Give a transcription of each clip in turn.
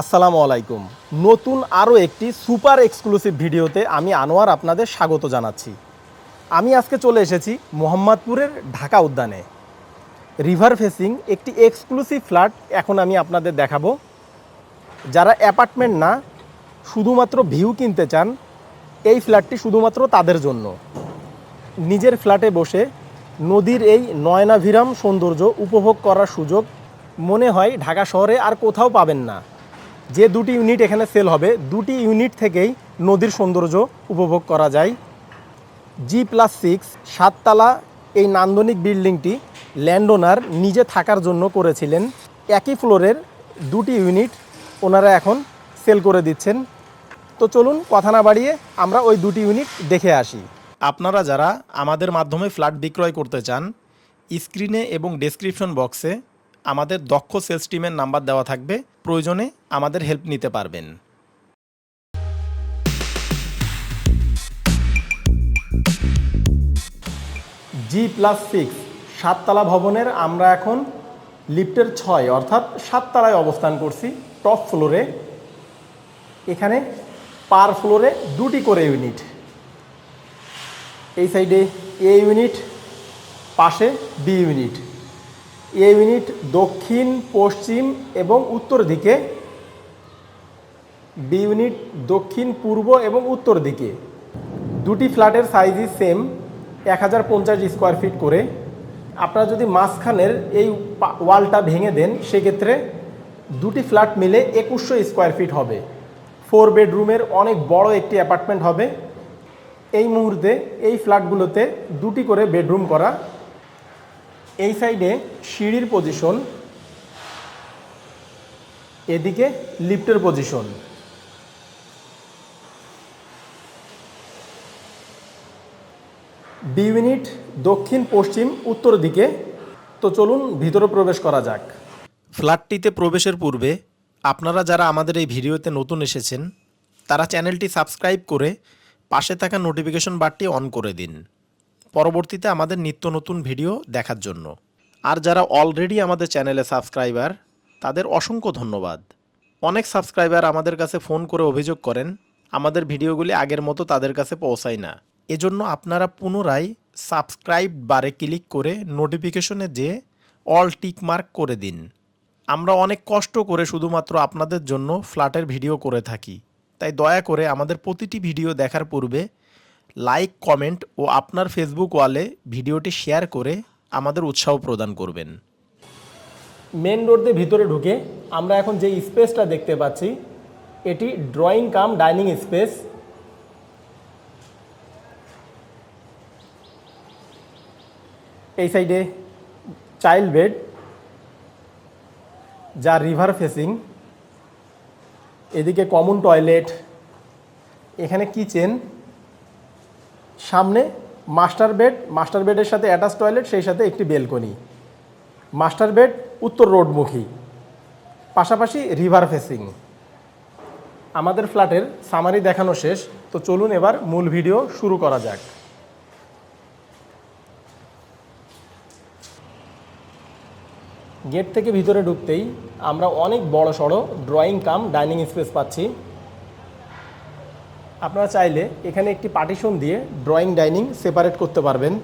আসসালামু আলাইকুম। নতুন আরও একটি সুপার এক্সক্লুসিভ ভিডিওতে আমি আনোয়ার আপনাদের স্বাগত জানাচ্ছি। আমি আজকে চলে এসেছি মোহাম্মদপুরের ঢাকা উদ্যানে। রিভার ফেসিং একটি এক্সক্লুসিভ ফ্ল্যাট এখন আমি আপনাদের দেখাবো। যারা অ্যাপার্টমেন্ট না, শুধুমাত্র ভিউ কিনতে চান, এই ফ্ল্যাটটি শুধুমাত্র তাদের জন্য। নিজের ফ্ল্যাটে বসে নদীর এই নয়নাভিরাম সৌন্দর্য উপভোগ করার সুযোগ মনে হয় ঢাকা শহরে আর কোথাও পাবেন না। যে দুটি ইউনিট এখানে সেল হবে, দুটি ইউনিট থেকেই নদীর সৌন্দর্য উপভোগ করা যায়। জি প্লাস সিক্স সাততলা এই নান্দনিক বিল্ডিংটি ল্যান্ড ওনার নিজে থাকার জন্য করেছিলেন। একই ফ্লোরের দুটি ইউনিট ওনারা এখন সেল করে দিচ্ছেন। তো চলুন কথা না বাড়িয়ে আমরা ওই দুটি ইউনিট দেখে আসি। আপনারা যারা আমাদের মাধ্যমে ফ্ল্যাট বিক্রয় করতে চান, স্ক্রিনে এবং ডেসক্রিপশন বক্সে আমাদের দক্ষ সেলস টিমের নাম্বার দেওয়া থাকবে। প্রয়োজনে আমাদের হেল্প নিতে পারবেন। জি প্লাস সিক্স সাততলা ভবনের আমরা এখন লিফটের ছয়, অর্থাৎ সাততলায় অবস্থান করছি টপ ফ্লোরে এখানে পার ফ্লোরে দুটি করে ইউনিট এই সাইডে এ ইউনিট পাশে বি ইউনিট এ ইউনিট দক্ষিণ, পশ্চিম এবং উত্তর দিকে। বি ইউনিট দক্ষিণ, পূর্ব এবং উত্তর দিকে। দুটি ফ্ল্যাটের সাইজই সেম, এক হাজার পঞ্চাশ স্কোয়ার ফিট করে। আপনারা যদি মাঝখানের এই ওয়ালটা ভেঙে দেন, সেক্ষেত্রে দুটি ফ্ল্যাট মিলে একুশশো স্কোয়ার ফিট হবে। ফোর বেডরুমের অনেক বড় একটি অ্যাপার্টমেন্ট হবে। এই মুহূর্তে এই ফ্ল্যাটগুলোতে দুটি করে বেডরুম করা এই সাইডে সিঁড়ির পজিশন এদিকে লিফটের পজিশন বি ইউনিট দক্ষিণ, পশ্চিম, উত্তর দিকে। তো চলুন ভিতরে প্রবেশ করা যাক। ফ্ল্যাটটিতে প্রবেশের পূর্বে আপনারা যারা আমাদের এই ভিডিওতে নতুন এসেছেন, তারা চ্যানেলটি সাবস্ক্রাইব করে পাশে থাকা নোটিফিকেশন বারটি অন করে দিন। পরবর্তীতে আমাদের নিত্য নতুন ভিডিও দেখার জন্য। আর যারা অলরেডি আমাদের চ্যানেলে সাবস্ক্রাইবার তাদের অসংখ্য ধন্যবাদ। অনেক সাবস্ক্রাইবার আমাদের কাছে ফোন করে অভিযোগ করেন, আমাদের ভিডিওগুলি আগের মতো তাদের কাছে পৌঁছায় না। এজন্য আপনারা পুনরায় সাবস্ক্রাইব বারে ক্লিক করে নোটিফিকেশনে যে অল টিক মার্ক করে দিন। আমরা অনেক কষ্ট করে শুধুমাত্র আপনাদের জন্য ফ্ল্যাটের ভিডিও করে থাকি। তাই দয়া করে আমাদের প্রতিটি ভিডিও দেখার পূর্বে লাইক কমেন্ট ও আপনার ফেসবুক ওয়ালে ভিডিওটি শেয়ার করে আমাদের উৎসাহ প্রদান করবেন। মেন রোড ভিতরে ঢুকে আমরা এখন যে স্পেসটা দেখতে পাচ্ছি, এটি ড্রয়িং কাম ডাইনিং স্পেস এই সাইডে চাইল্ড বেড যা রিভার ফেসিং এদিকে কমন টয়লেট এখানে কিচেন সামনে মাস্টার বেড, মাস্টার বেডের সাথে অ্যাটাচ টয়লেট, সেই সাথে একটি বেলকনি। মাস্টার বেড উত্তর রোডমুখী, পাশাপাশি রিভার ফেসিং। আমাদের ফ্ল্যাটের সামারি দেখানো শেষ, তো চলুন এবার মূল ভিডিও শুরু করা যাক। গেট থেকে ভিতরে ঢুকতেই আমরা অনেক বড় সড়ো ড্রয়িং কাম ডাইনিং স্পেস পাচ্ছি। আপনারা চাইলে এখানে একটি পার্টিশন দিয়ে ড্রয়িং ডাইনিং সেপারেট করতে পারবেন।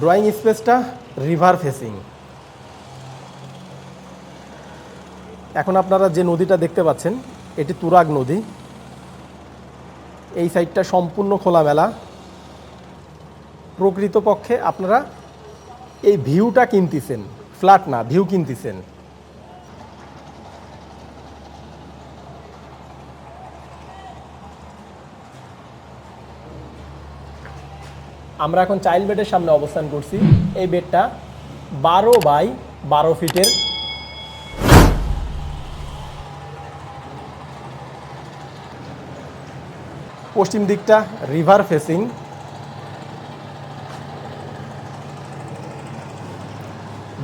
ড্রয়িং স্পেসটা রিভার ফেসিং। এখন আপনারা যে নদীটা দেখতে পাচ্ছেন, এটি তুরাগ নদী। এই সাইডটা সম্পূর্ণ খোলামেলা। প্রকৃতপক্ষে আপনারা এই ভিউটা কিনতেছেন, ফ্ল্যাট না, ভিউ কিনতেছেন। আমরা এখন চাইল্ড বেডের সামনে অবস্থান করছি। এই বেডটা বারো বাই বারো ফিটের পশ্চিম দিকটা রিভার ফেসিং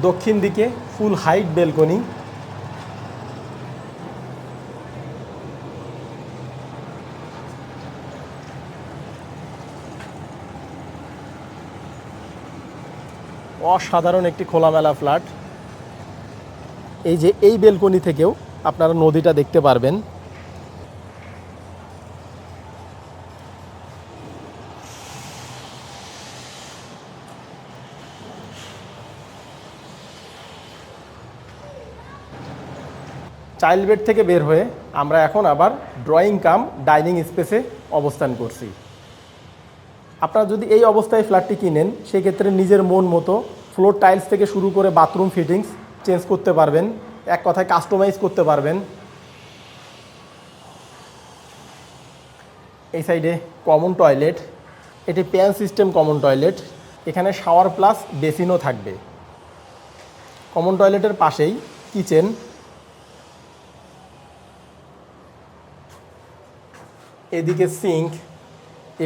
দক্ষিণ দিকে ফুল হাইট বেলকনি অসাধারণ একটি খোলামেলা ফ্ল্যাট। এই যে এই বেলকনি থেকেও আপনারা নদীটা দেখতে পারবেন। চাইল্ড বেড থেকে বের হয়ে আমরা এখন আবার ড্রয়িং কাম, ডাইনিং স্পেসে অবস্থান করছি। আপনারা যদি এই অবস্থায় ফ্ল্যাটটি কিনেন, সেক্ষেত্রে নিজের মন মতো ফ্লোর টাইলস থেকে শুরু করে বাথরুম ফিটিংস চেঞ্জ করতে পারবেন। এক কথায় কাস্টমাইজ করতে পারবেন। এই সাইডে কমন টয়লেট এটি প্যান সিস্টেম কমন টয়লেট এখানে শাওয়ার প্লাস বেসিনও থাকবে। কমন টয়লেটের পাশেই কিচেন এদিকে সিঙ্ক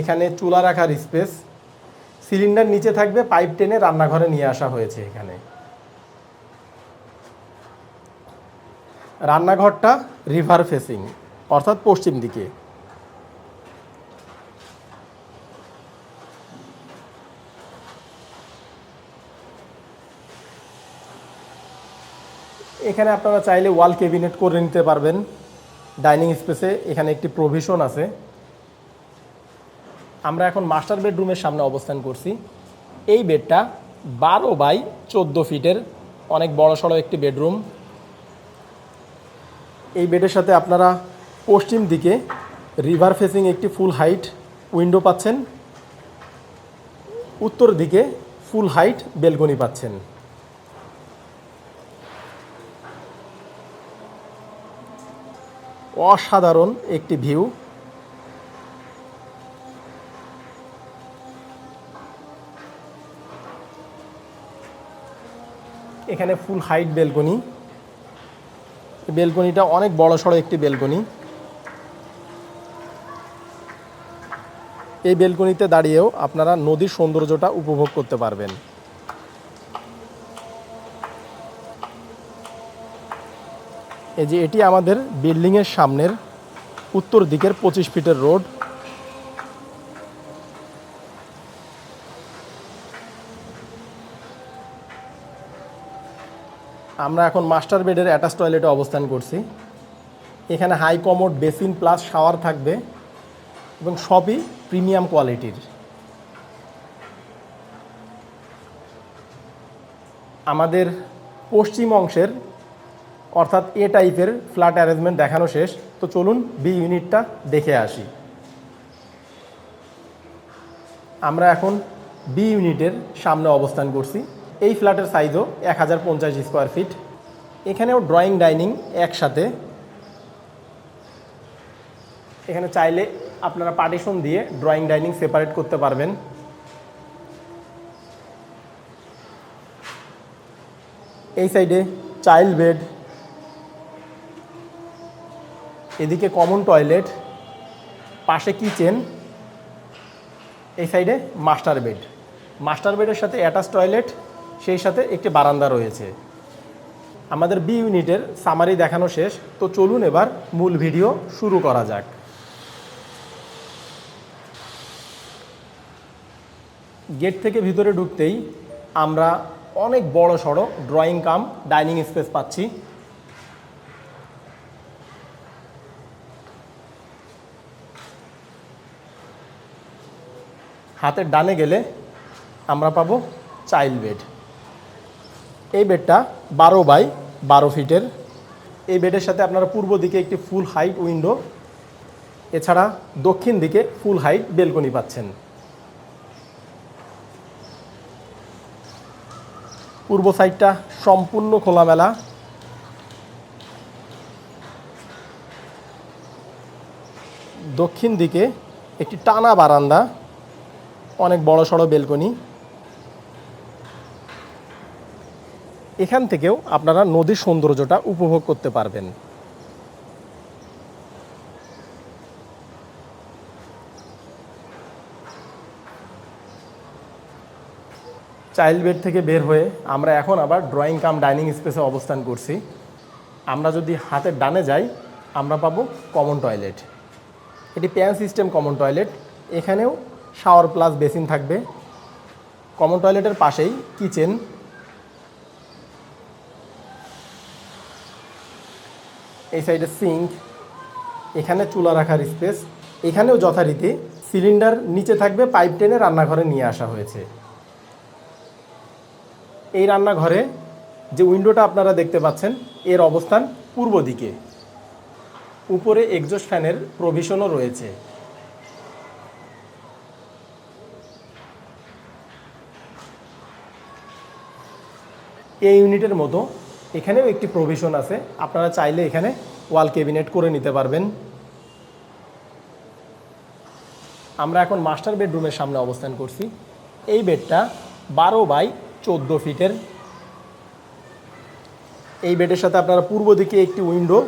এখানে চুলা রাখার স্পেস। সিলিন্ডার নিচে থাকবে, পাইপ টেনে রান্নাঘরে নিয়ে আসা হয়েছে এখানে। রান্নাঘরটা রিভার ফেসিং, অর্থাৎ পশ্চিম দিকে। এখানে আপনারা চাইলে ওয়াল কেবিনেট করে নিতে পারবেন। ডাইনিং স্পেসে এখানে একটি প্রভিশন আছে। আমরা এখন মাস্টার বেডরুমের সামনে অবস্থান করছি। এই বেডটা বারো বাই চোদ্দ ফিটের অনেক বড় সড়ো একটি বেডরুম এই বেডের সাথে আপনারা পশ্চিম দিকে রিভার ফেসিং একটি ফুল হাইট উইন্ডো পাচ্ছেন। উত্তর দিকে ফুল হাইট বেলকনি পাচ্ছেন। অসাধারণ একটি ভিউ এখানে ফুল হাইট বেলকনি। বেলকনিটা অনেক বড় সড়ো একটি বেলকনি। এই বেলকনিতে দাঁড়িয়েও আপনারা নদীর সৌন্দর্যটা উপভোগ করতে পারবেন। এই যে এটি আমাদের বিল্ডিংয়ের সামনের উত্তর দিকের পঁচিশ ফিটের রোড। আমরা এখন মাস্টার বেডের অ্যাটাচ টয়লেটে অবস্থান করছি। এখানে high commode basin plus shower থাকবে এবং সবই প্রিমিয়াম কোয়ালিটির। আমাদের পশ্চিম অংশের, অর্থাৎ এ টাইপের ফ্ল্যাট অ্যারেঞ্জমেন্ট দেখানো শেষ। তো চলুন বি ইউনিটটা দেখে আসি। আমরা এখন বি ইউনিটের সামনে অবস্থান করছি। এই ফ্ল্যাটের সাইজও এক হাজার পঞ্চাশ স্কোয়ার ফিট এখানেও ড্রয়িং ডাইনিং একসাথে। এখানে চাইলে আপনারা পার্টিশন দিয়ে ড্রয়িং ডাইনিং সেপারেট করতে পারবেন। এই সাইডে চাইল্ড বেড এদিকে কমন টয়লেট পাশে কিচেন এই সাইডে মাস্টার বেড মাস্টার বেডের সাথে অ্যাটাচ টয়লেট সেই সাথে একটি বারান্দা রয়েছে। আমাদের বি ইউনিটের সামারি দেখানো শেষ। তো চলুন এবার মূল ভিডিও শুরু করা যাক। গেট থেকে ভিতরে ঢুকতেই আমরা অনেক বড় সড়ো ড্রয়িং কাম ডাইনিং স্পেস পাচ্ছি। হাতের ডানে গেলে আমরা পাবো চাইল্ড বেড এই বেডটা বারো বাই বারো ফিটের। এই বেডের সাথে আপনারা পূর্ব দিকে একটি ফুল হাইট উইন্ডো এছাড়া দক্ষিণ দিকে ফুল হাইট বেলকনি পাচ্ছেন। পূর্ব সাইডটা সম্পূর্ণ খোলামেলা। দক্ষিণ দিকে একটি টানা বারান্দা, অনেক বড় সড়ো বেলকনি এখান থেকেও আপনারা নদীর সৌন্দর্যটা উপভোগ করতে পারবেন। চাইল্ড বেড থেকে বের হয়ে আমরা এখন আবার ড্রয়িং কাম ডাইনিং স্পেসে অবস্থান করছি। আমরা যদি হাতের ডানে যাই, আমরা পাবো কমন টয়লেট। এটি প্যান সিস্টেম কমন টয়লেট। এখানেও শাওয়ার প্লাস বেসিন থাকবে। কমন টয়লেটের পাশেই কিচেন। এই সাইডে সিঙ্ক, এখানে চুলা রাখার স্পেস, এখানেও যথারীতি সিলিন্ডার নিচে থাকবে, পাইপ টেনে রান্নাঘরে নিয়ে আসা হয়েছে। এই রান্নাঘরে যে উইন্ডোটা আপনারা দেখতে পাচ্ছেন, এর অবস্থান পূর্ব দিকে। উপরে এক্সজস্ট ফ্যানের প্রভিশনও রয়েছে। এই ইউনিটের মতো এখানেও একটি প্রভিশন আছে। আপনারা চাইলে এখানে ওয়াল ক্যাবিনেট করে নিতে পারবেন। আমরা এখন মাস্টার বেডরুমের সামনে অবস্থান করছি। এই বেডটা বারো বাই চোদ্দ ফিটের। এই বেডের সাথে আপনারা পূর্ব দিকে একটি উইন্ডো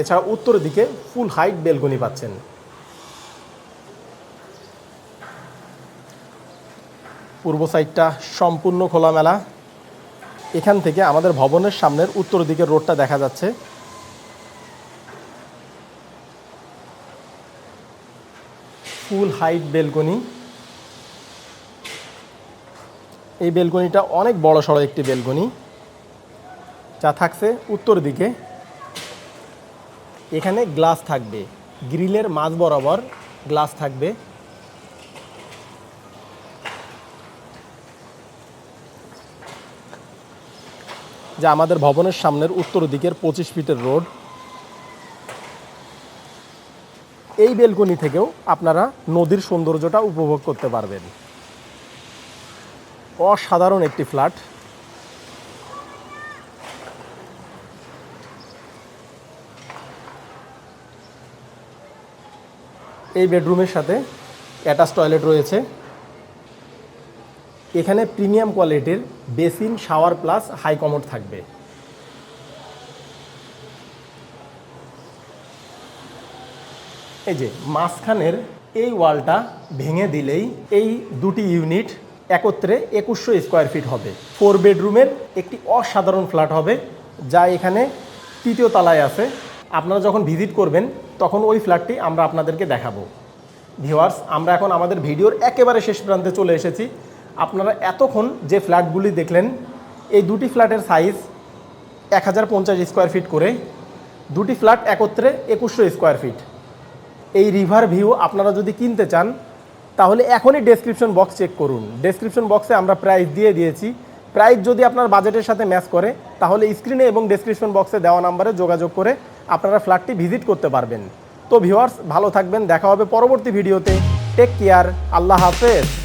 এছাড়া উত্তর দিকে ফুল হাইট বেলকনি পাচ্ছেন। পূর্ব সাইডটা সম্পূর্ণ খোলামেলা। এখান থেকে আমাদের ভবনের সামনের উত্তর দিকের রোডটা দেখা যাচ্ছে। Full height balcony. এই বেলকনিটা অনেক বড় সড়ো একটি বেলকনি। যা থাকছে উত্তর দিকে। এখানে গ্লাস থাকবে। গ্রিলের মাঝ বরাবর গ্লাস থাকবে। যা আমাদের ভবনের সামনের উত্তর দিকের পঁচিশ ফিটের রোড। এই বেলকনি থেকেও আপনারা নদীর সৌন্দর্যটা উপভোগ করতে পারবেন। অসাধারণ একটি ফ্ল্যাট। এই বেডরুমের সাথে অ্যাটাচ টয়লেট রয়েছে। এখানে প্রিমিয়াম কোয়ালিটির basin, shower plus high commode থাকবে। এই যে মাঝখানের এই ওয়ালটা ভেঙে দিলেই এই দুটি ইউনিট একত্রে একুশশো স্কোয়ার ফিট হবে। ফোর বেডরুমের একটি অসাধারণ ফ্ল্যাট হবে, যা এখানে তৃতীয় তলায় আছে। আপনারা যখন ভিজিট করবেন, তখন ওই ফ্ল্যাটটি আমরা আপনাদেরকে দেখাবো। ভিওয়ার্স আমরা এখন আমাদের ভিডিওর একেবারে শেষ প্রান্তে চলে এসেছি। আপনারা এতক্ষণ যে ফ্ল্যাটগুলি দেখলেন, এই দুটি ফ্ল্যাটের সাইজ এক হাজার পঞ্চাশ স্কোয়ার ফিট করে, দুটি ফ্ল্যাট একত্রে একুশশো স্কোয়ার ফিট। এই রিভার ভিউ আপনারা যদি কিনতে চান, তাহলে এখনই ডেসক্রিপশন বক্স চেক করুন। ডেসক্রিপশন বক্সে আমরা প্রাইস দিয়ে দিয়েছি। প্রাইস যদি আপনার বাজেটের সাথে ম্যাচ করে, তাহলে স্ক্রিনে এবং ডেসক্রিপশন বক্সে দেওয়া নাম্বারে যোগাযোগ করে আপনারা ফ্ল্যাটটি ভিজিট করতে পারবেন। তো ভিউয়ার্স, ভালো থাকবেন। দেখা হবে পরবর্তী ভিডিওতে। টেক কেয়ার আল্লাহ হাফেজ।